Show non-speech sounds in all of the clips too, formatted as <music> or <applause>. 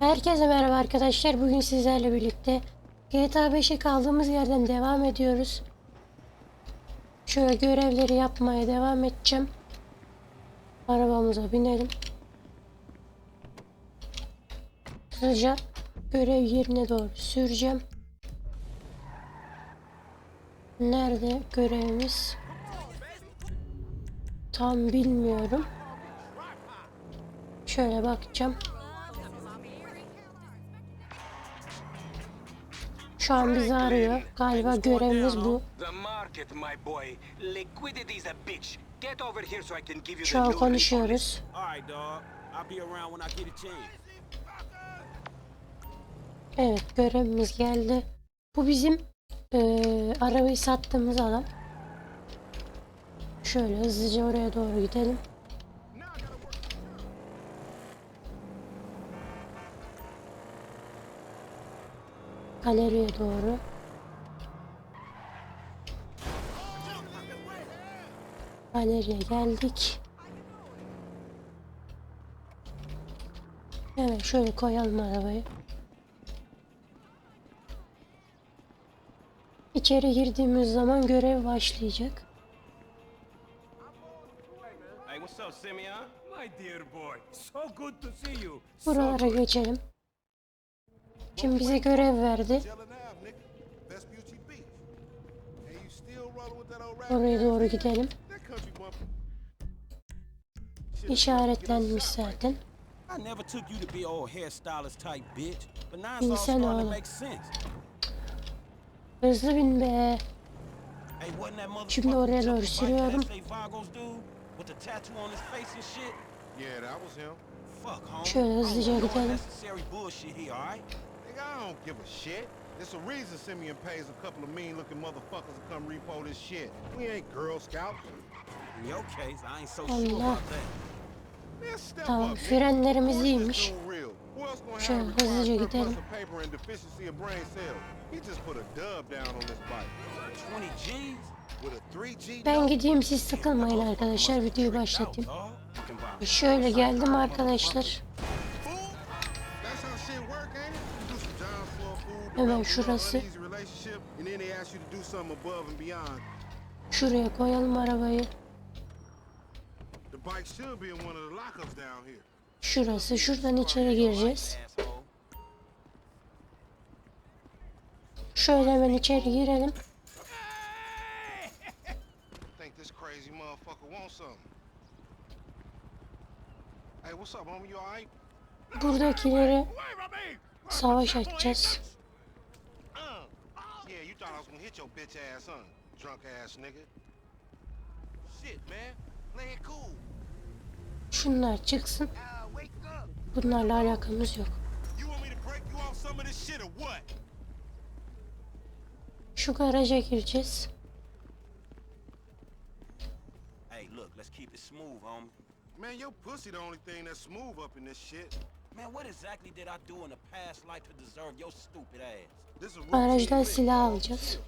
Herkese merhaba arkadaşlar. Bugün sizlerle birlikte GTA 5'e kaldığımız yerden devam ediyoruz. Şöyle görevleri yapmaya devam edeceğim. Arabamıza binelim. Hızlıca görev yerine doğru süreceğim. Nerede görevimiz? Tam bilmiyorum. Şöyle bakacağım. Şu an bizi arıyor. Galiba görevimiz bu. Şu an konuşuyoruz. Evet görevimiz geldi. Bu bizim eee, arabayı sattığımız adam. Şöyle hızlıca oraya doğru gidelim. Galeriye doğru. Galeriye geldik. Evet şöyle koyalım arabayı. İçeri girdiğimiz zaman görev başlayacak. Hey, what's Şimdi bize görev verdi. Oraya doğru gidelim. İşaretlenmiş zaten. I never took you to be old hairstylist type bitch, but now it's all İnsan starting to oğlum. Hızlı bin be. Hey, wasn't that motherfucker Şimdi oraya doğru sürüyorum. that say Vagos dude with the tattoo on his face and shit? Yeah, that was him. Fuck, homie. Şöyle hızlıca gidelim. Nigga, I don't give a shit. There's a reason Simeon pays a couple of mean looking motherfuckers to come repo this shit. We ain't Girl Scouts. In your case, I ain't so sure Allah. about that. Tamam frenlerimiz iyiymiş. Şöyle hızlıca gidelim. of paper and deficiency of brain cells? He just put a dub down on this bike. 20 G's? With a 3G Ben gideyim siz sıkılmayın arkadaşlar videoyu başlatayım. Şöyle geldim arkadaşlar. Of the lockups down here. Şurası. Şuradan içeri gireceğiz. Şöyle hemen içeri girelim. Think this crazy motherfucker wants something. Hey, what's up, homie? You alright? Buradakileri savaş açacağız. Uh. Yeah, hit your bitch ass, huh? Drunk ass nigga. Shit, man. Play it cool. Şunlar çıksın. Ah. Bunlarla alakamız yok. You want me to break you off some of this shit or what? Şu garaja gireceğiz. Hey, look, let's keep it smooth, homie. Man, your pussy the only thing that's smooth up in this shit. Man, what exactly did I do in a past life to deserve your stupid ass? This a Garajdan routine silah alacağız.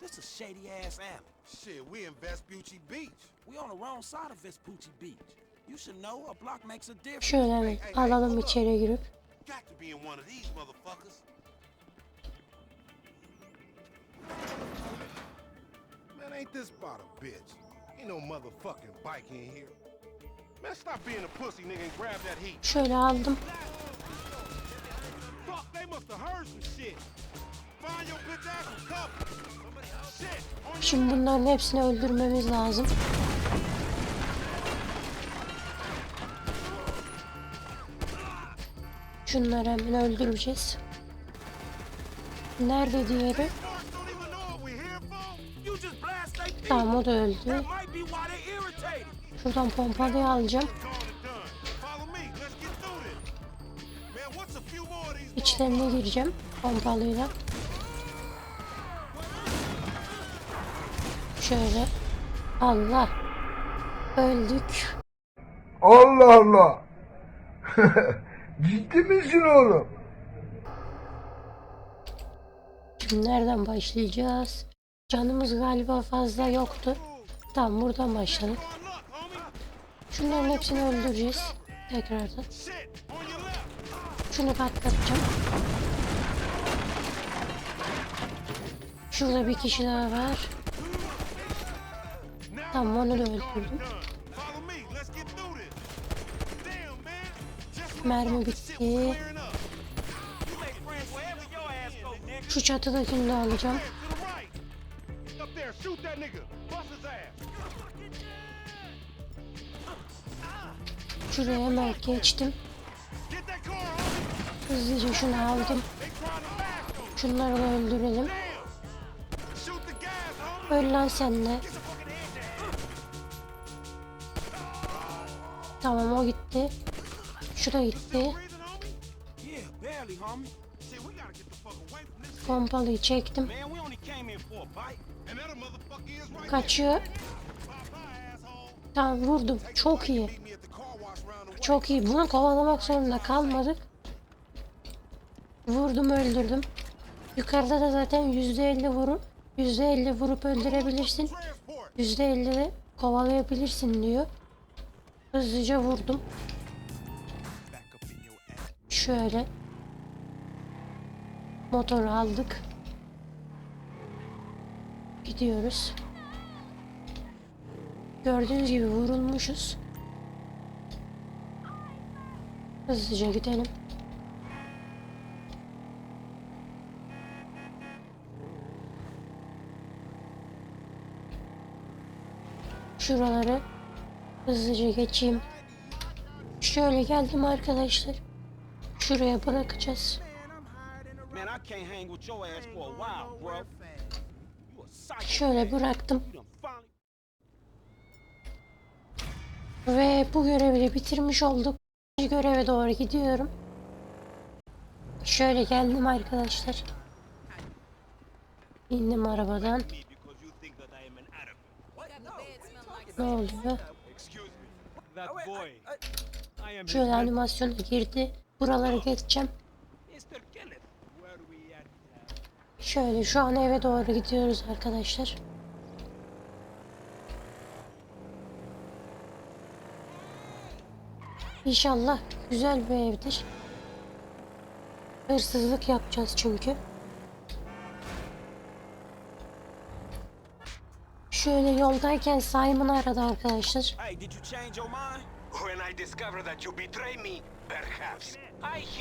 This a shady ass alley. Shit, we in Vespucci Beach. We on the wrong side of Vespucci Beach. You should know a block makes a difference. Şöyle hemen alalım içeri girip. Got to be in one of these motherfuckers. Man, ain't this about a bitch? Ain't no motherfucking bike in here. Man, stop being a pussy, nigga, and grab that heat. Şöyle aldım. Fuck, they must have heard some shit. Find your bitch ass some cover. Shit, on your Şimdi bunların hepsini öldürmemiz lazım. Şunları hemen öldüreceğiz. Nerede diğeri? Tamam o da öldü. Şuradan pompalıyı alacağım. İçlerine gireceğim pompalıyla. Şöyle. Allah. Öldük. Allah Allah. <laughs> Ciddi misin oğlum? Şimdi nereden başlayacağız? Canımız galiba fazla yoktu. Tamam buradan başladık. Şunların hepsini öldüreceğiz. Tekrardan. Şunu patlatacağım. Şurada bir kişi daha var. Tamam onu da öldürdüm. Mermi bitti. Şu çatıdakini de alacağım. Hey, to the Hızlıca şunu aldım. Şunları da öldürelim. Öl lan sen de. Tamam o gitti. Şu da gitti. Pompalıyı çektim. Kaçıyor. Tamam vurdum. Çok iyi. Çok iyi. Bunu kovalamak zorunda kalmadık. Vurdum öldürdüm. Yukarıda da zaten %50 vurup %50 vurup öldürebilirsin. Transport. %50 de kovalayabilirsin diyor. Hızlıca vurdum. Şöyle. Motoru aldık. Gidiyoruz. Gördüğünüz gibi vurulmuşuz. Hızlıca gidelim. Şuraları hızlıca geçeyim. Şöyle geldim arkadaşlar. Şuraya bırakacağız. Şöyle bıraktım. Ve bu görevi de bitirmiş olduk. Göreve doğru gidiyorum. Şöyle geldim arkadaşlar. İndim arabadan. me because you think that I am an Arab. Ne oluyor? Şöyle animasyona girdi. Buraları geçeceğim. At? Şöyle şu an eve doğru gidiyoruz arkadaşlar. İnşallah güzel bir evdir. Hırsızlık yapacağız çünkü. Şöyle yoldayken Simon aradı arkadaşlar.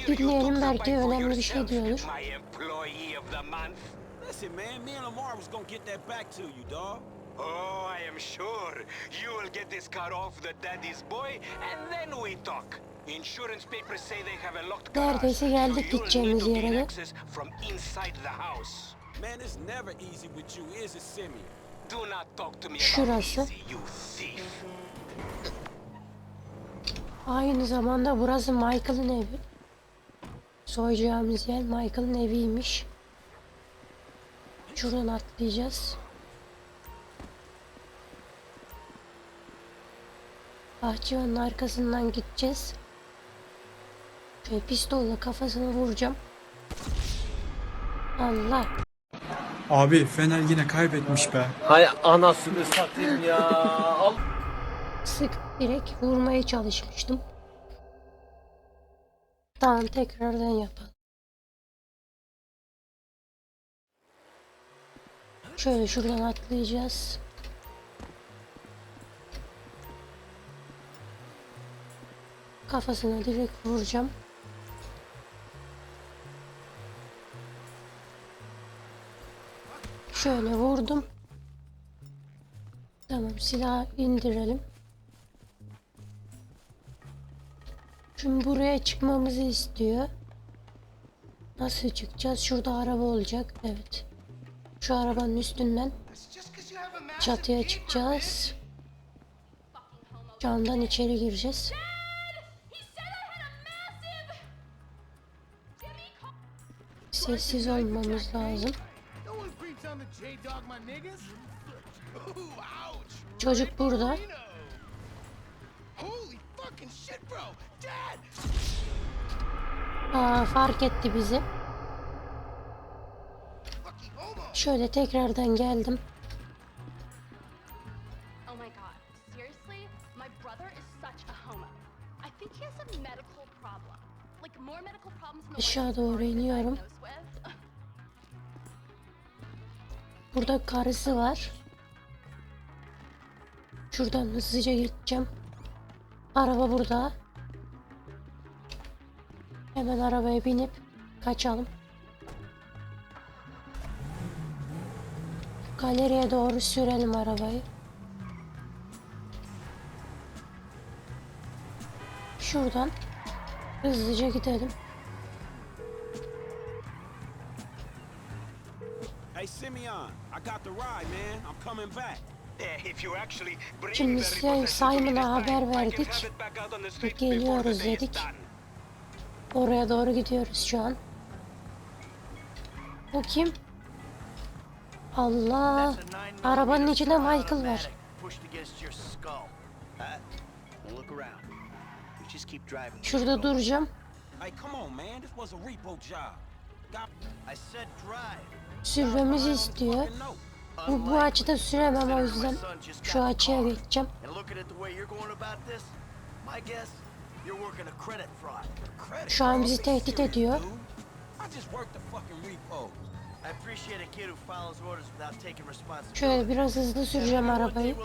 Dinleyelim belki önemli bir şey diyordur. Listen, man, me and Lamar was gonna get that back to you, dog. Oh, I am sure you will get this car off the daddy's boy, and then we talk. Insurance papers say they have a locked garage, Neredeyse geldik gideceğimiz yere from inside the house. Man, it's never easy with you, is it, Simeon? Do not talk to me Şurası. Aynı zamanda burası Michael'ın evi. Soyacağımız yer Michael'ın eviymiş. Şuradan atlayacağız. Bahçıvanın arkasından gideceğiz. Şöyle pistolla kafasını vuracağım. Allah. Abi Fener yine kaybetmiş be. Hay anasını satayım ya. Al. Sık direkt vurmaya çalışmıştım. Tamam tekrardan yapalım. Şöyle şuradan atlayacağız. Kafasına direkt vuracağım. Şöyle vurdum. Tamam silahı indirelim. Şimdi buraya çıkmamızı istiyor. Nasıl çıkacağız? Şurada araba olacak. Evet. Şu arabanın üstünden çatıya çıkacağız. Camdan içeri gireceğiz. Sessiz olmamız lazım. Çocuk burada. Aa, fark etti bizi. Şöyle tekrardan geldim. Oh my god. <laughs> Burada karısı var. Şuradan hızlıca gideceğim. Araba burada. Hemen arabaya binip kaçalım. Galeriye doğru sürelim arabayı. Şuradan hızlıca gidelim. Simeon, I got the ride, man. I'm coming back. Eh, Şimdi me Simon'a haber verdik. on Geliyoruz dedik. Oraya doğru gidiyoruz şu an. Bu kim? Allah. Arabanın içinde Michael var. Şurada duracağım. Hey, come on, man. This was a repo job. Got I said drive. Sürmemizi istiyor. Bu, bu açıda süremem o yüzden şu açıya geçeceğim. Şu an bizi tehdit ediyor. Şöyle biraz hızlı süreceğim arabayı.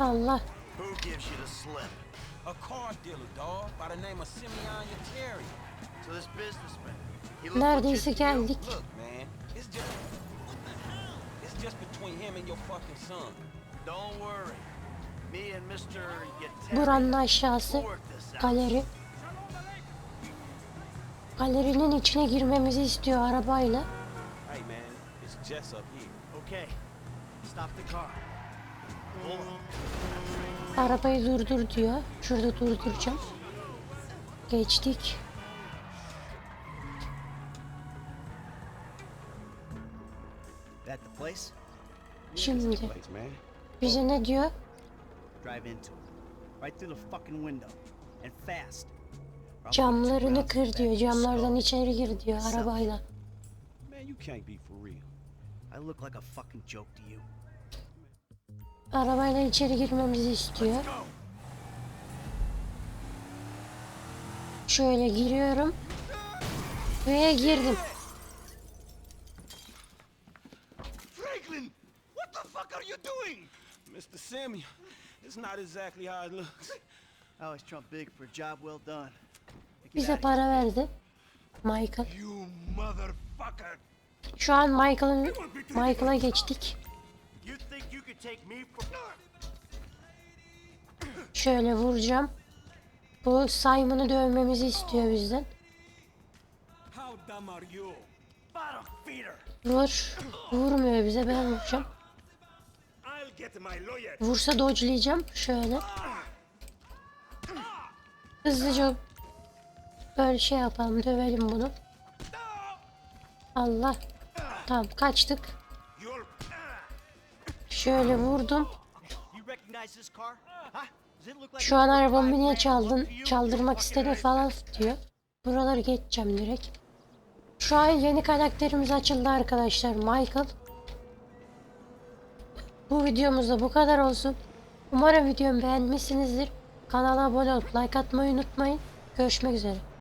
Allah. A car dealer, dog, by the name of Simeon Yateri. So this businessman, Neredeyse geldik. Buranın aşağısı galeri. Galerinin içine girmemizi istiyor arabayla. Arabayı durdur diyor. Şurada durduracağım. Geçtik. Or I'll put two Camlarını kır diyor. Camlardan içeri gir diyor arabayla. Man, you can't be for real. I look like a fucking joke to you. Arabayla içeri girmemizi istiyor. Şöyle giriyorum. Ve girdim. Franklin, what the fuck doing? Mr. Simeon, it's not exactly how it looks. I always trump big for a job well done. Bize para verdi. Michael. You motherfucker. Şu an Michael'ın Michael'a geçtik. You think you could take me for... Şöyle vuracağım. Bu Simon'u dövmemizi istiyor bizden. Vur. Vurmuyor bize ben vuracağım. Vursa dodge'layacağım. Şöyle. Hızlıca böyle şey yapalım. Dövelim bunu. Allah. Tamam kaçtık. Şöyle vurdum. Şu an arabamı niye çaldın? Çaldırmak istedin falan diyor. Buraları geçeceğim direkt. Şu an yeni karakterimiz açıldı arkadaşlar. Michael. Bu videomuzda bu kadar olsun. Umarım videomu beğenmişsinizdir. Kanala abone olup like atmayı unutmayın. Görüşmek üzere.